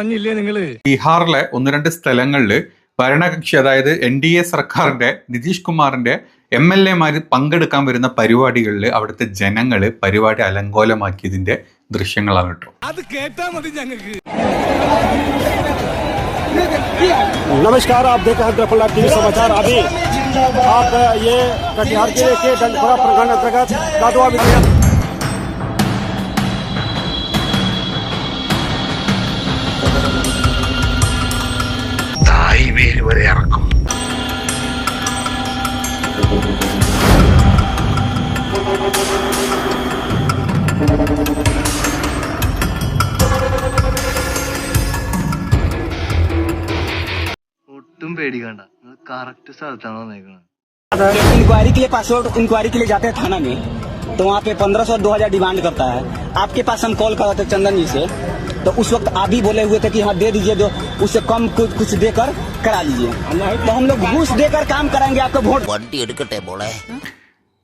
അറിഞ്ഞില്ലേ നിങ്ങള് ബീഹാറിലെ ഒന്ന് രണ്ട് സ്ഥലങ്ങളിൽ ഭരണകക്ഷി അതായത് എൻ ഡി എ സർക്കാരിന്റെ നിതീഷ് കുമാറിന്റെ എം എൽ എമാർ പങ്കെടുക്കാൻ വരുന്ന പരിപാടികളിൽ അവിടുത്തെ ജനങ്ങൾ പരിപാടി അലങ്കോലമാക്കിയതിന്റെ ദൃശ്യങ്ങളാണ് കേട്ടോ അത് കേട്ടാ മതി ഞങ്ങക്ക് नमस्कार आप देख रहे हैं ट्रिपल टीवी समाचार अभी आप ये कटिहार जिले के डंडखोरा प्रखंड अंतर्गत कादवा ഒട്ടും പേടിക്കണ്ട കറക്റ്റ് സ്ഥലത്താണ് വന്നേക്കുന്നത് इंक्वायरी के लिए पासवर्ड इंक्वायरी के लिए जाते हैं थाना में तो वहाँ पे पंद्रह सौ दो हजार डिमांड करता है आपके पास हम कॉल कर रहे थे चंदन जी से तो उस वक्त आप भी बोले हुए थे कि हाँ दे दीजिए जो उससे कम कुछ कुछ देकर करा लीजिए तो हम लोग घूस देकर काम कराएंगे आपको वोट വണ്ടി എടുക്കട്ടെ മോളെ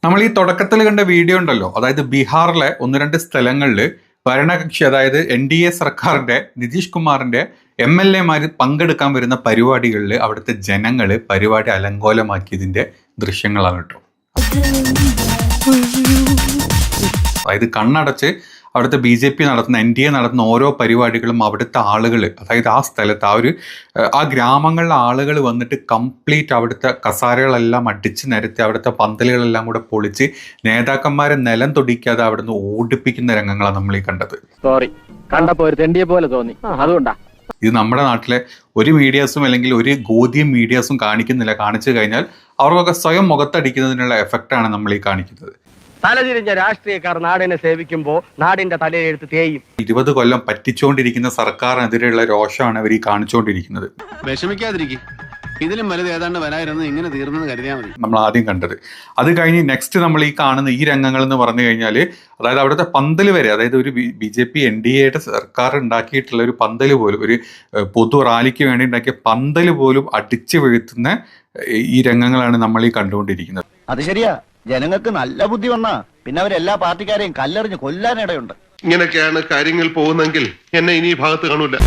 നമ്മൾ ഈ തുടക്കത്തിൽ കണ്ട വീഡിയോ ഉണ്ടല്ലോ അതായത് ബീഹാറിലെ ഒന്ന് രണ്ട് സ്ഥലങ്ങളിൽ ഭരണകക്ഷി അതായത് എൻ ഡി എ സർക്കാരിന്റെ നിതീഷ് കുമാറിന്റെ എം എൽ എമാർ പങ്കെടുക്കാൻ വരുന്ന പരിപാടികളിൽ അവിടുത്തെ ജനങ്ങൾ പരിപാടി അലങ്കോലമാക്കിയതിന്റെ ദൃശ്യങ്ങളാണ് കേട്ടോ അതായത് കണ്ണടച്ച് അവിടുത്തെ ബി ജെ പി നടത്തുന്ന എൻ ഡി എ നടത്തുന്ന ഓരോ പരിപാടികളും അവിടുത്തെ ആളുകൾ അതായത് ആ സ്ഥലത്ത് ആ ഒരു ആ ഗ്രാമങ്ങളിലെ ആളുകൾ വന്നിട്ട് കംപ്ലീറ്റ് അവിടുത്തെ കസാരകളെല്ലാം അടിച്ച് നിരത്തി അവിടുത്തെ പന്തലുകളെല്ലാം കൂടെ പൊളിച്ച് നേതാക്കന്മാരെ നിലം തൊടിക്കാതെ അവിടുന്ന് ഓടിപ്പിക്കുന്ന രംഗങ്ങളാണ് നമ്മൾ ഈ കണ്ടത്. സോറി കണ്ടപ്പോ ഒരു തെണ്ടിയെ പോലെ തോന്നി. അതുകൊണ്ടാ. ഇത് നമ്മുടെ നാട്ടിലെ ഒരു മീഡിയാസും അല്ലെങ്കിൽ ഒരു ഗോതിയും മീഡിയാസും കാണിക്കുന്നില്ല. കാണിച്ചു കഴിഞ്ഞാൽ അവർക്കൊക്കെ സ്വയം മുഖത്തടിക്കുന്നതിനുള്ള എഫക്റ്റാണ് നമ്മൾ ഈ കാണിക്കുന്നത്. തലതിരിഞ്ഞ രാഷ്ട്രീയക്കാർ നാടിനെ സേവിക്കുമ്പോൾ നാടിന്റെ തലയെഴുത്ത് തേയും. ഇരുപത് കൊല്ലം പറ്റിച്ചുകൊണ്ടിരിക്കുന്ന സർക്കാരിനെതിരെയുള്ള രോഷമാണ് അവർ ഈ കാണിച്ചുകൊണ്ടിരിക്കുന്നത് വിഷമിക്കാതിരിക്കും. ഇതിലും വലുത് ഏതാണ്ട് വരായിരുന്നു ഇങ്ങനെ തീർന്നെന്ന് കരുതിയാൽ മതി. നമ്മൾ ആദ്യം കണ്ടത്. അത് കഴിഞ്ഞ് നെക്സ്റ്റ് നമ്മൾ ഈ കാണുന്ന ഈ രംഗങ്ങൾ എന്ന് പറഞ്ഞു കഴിഞ്ഞാൽ അതായത് അവിടുത്തെ പന്തൽ വരെ അതായത് ഒരു B J P N D എയുടെ സർക്കാർ ഉണ്ടാക്കിയിട്ടുള്ള ഒരു പന്തൽ പോലും ഒരു പൊതു റാലിക്ക് വേണ്ടി ഉണ്ടാക്കിയ പന്തൽ പോലും അടിച്ചു വീഴ്ത്തുന്ന ഈ രംഗങ്ങളാണ് നമ്മൾ ഈ കണ്ടുകൊണ്ടിരിക്കുന്നത്. അത് ശരിയാ. ജനങ്ങൾക്ക് നല്ല ബുദ്ധി വന്നാ പിന്നെ അവരെല്ലാ പാർട്ടിക്കാരെയും കല്ലെറിഞ്ഞ് കൊല്ലാനിടയുണ്ട് ഇങ്ങനെയൊക്കെയാണ് കാര്യങ്ങൾ പോകുന്നെങ്കിൽ എന്നെ ഇനി ഈ ഭാഗത്ത് കാണൂല.